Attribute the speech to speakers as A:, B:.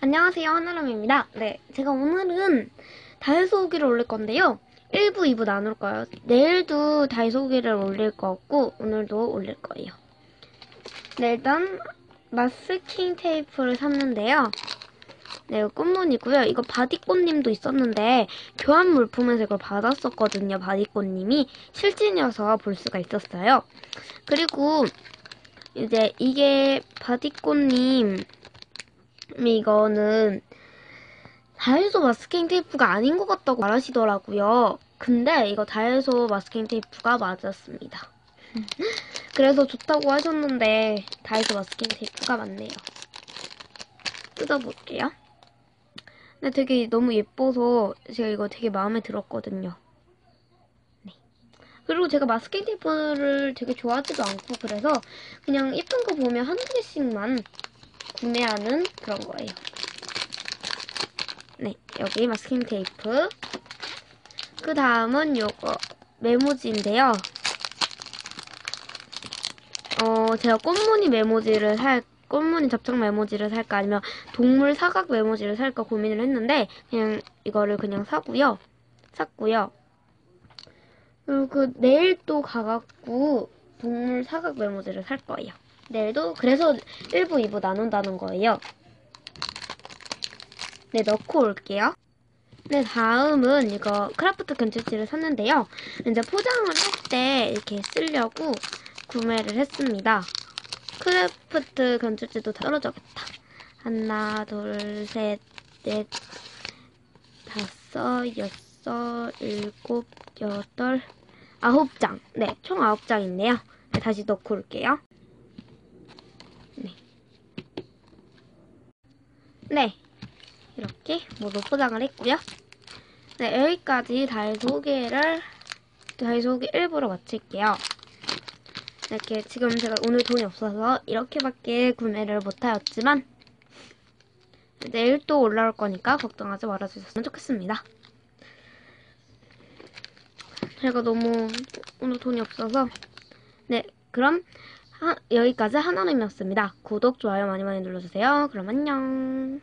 A: 안녕하세요 하나람입니다. 네, 제가 오늘은 다이소 후기를 올릴 건데요. 1부, 2부 나눌 거예요. 내일도 다이소 후기를 올릴 거고 오늘도 올릴 거예요. 네, 일단 마스킹 테이프를 샀는데요. 네, 이거 꽃무늬고요. 이거 바디꽃님도 있었는데 교환 물품에서 이걸 받았었거든요. 바디꽃님이 실진이어서 볼 수가 있었어요. 그리고 이제 이게 바디꽃님 이거는 다이소 마스킹 테이프가 아닌 것 같다고 말하시더라고요. 근데 이거 다이소 마스킹 테이프가 맞았습니다. 그래서 좋다고 하셨는데 다이소 마스킹 테이프가 맞네요. 뜯어볼게요. 근데 되게 너무 예뻐서 제가 이거 되게 마음에 들었거든요. 네. 그리고 제가 마스킹 테이프를 되게 좋아하지도 않고 그래서 그냥 예쁜 거 보면 한두 개씩만 구매하는 그런 거예요. 네, 여기 마스킹 테이프. 그 다음은 요거 메모지인데요. 어, 제가 꽃무늬 메모지를 살, 꽃무늬 접착 메모지를 살까 아니면 동물 사각 메모지를 살까 고민을 했는데 그냥 이거를 그냥 사고요. 샀고요. 그리고 그 내일 또 가갖고 동물 사각 메모지를 살 거예요. 내일도 그래서 1부, 2부 나눈다는 거예요. 네, 넣고 올게요. 네, 다음은 이거 크라프트 견출지를 샀는데요. 이제 포장을 할 때 이렇게 쓰려고 구매를 했습니다. 크래프트 견출지도 다 떨어져야겠다. 하나, 둘, 셋, 넷, 다섯, 여섯, 일곱, 여덟, 아홉 장. 네, 총 아홉 장 있네요. 네, 다시 넣고 올게요. 네. 네. 이렇게 모두 포장을 했고요. 네, 여기까지 다이소 소개를 다이소 소개 1부로 마칠게요. 이렇게 지금 제가 오늘 돈이 없어서 이렇게밖에 구매를 못하였지만 내일 또 올라올 거니까 걱정하지 말아주셨으면 좋겠습니다. 제가 너무 오늘 돈이 없어서 네 그럼 하, 여기까지 하나님이었습니다. 구독, 좋아요 많이 많이 눌러주세요. 그럼 안녕.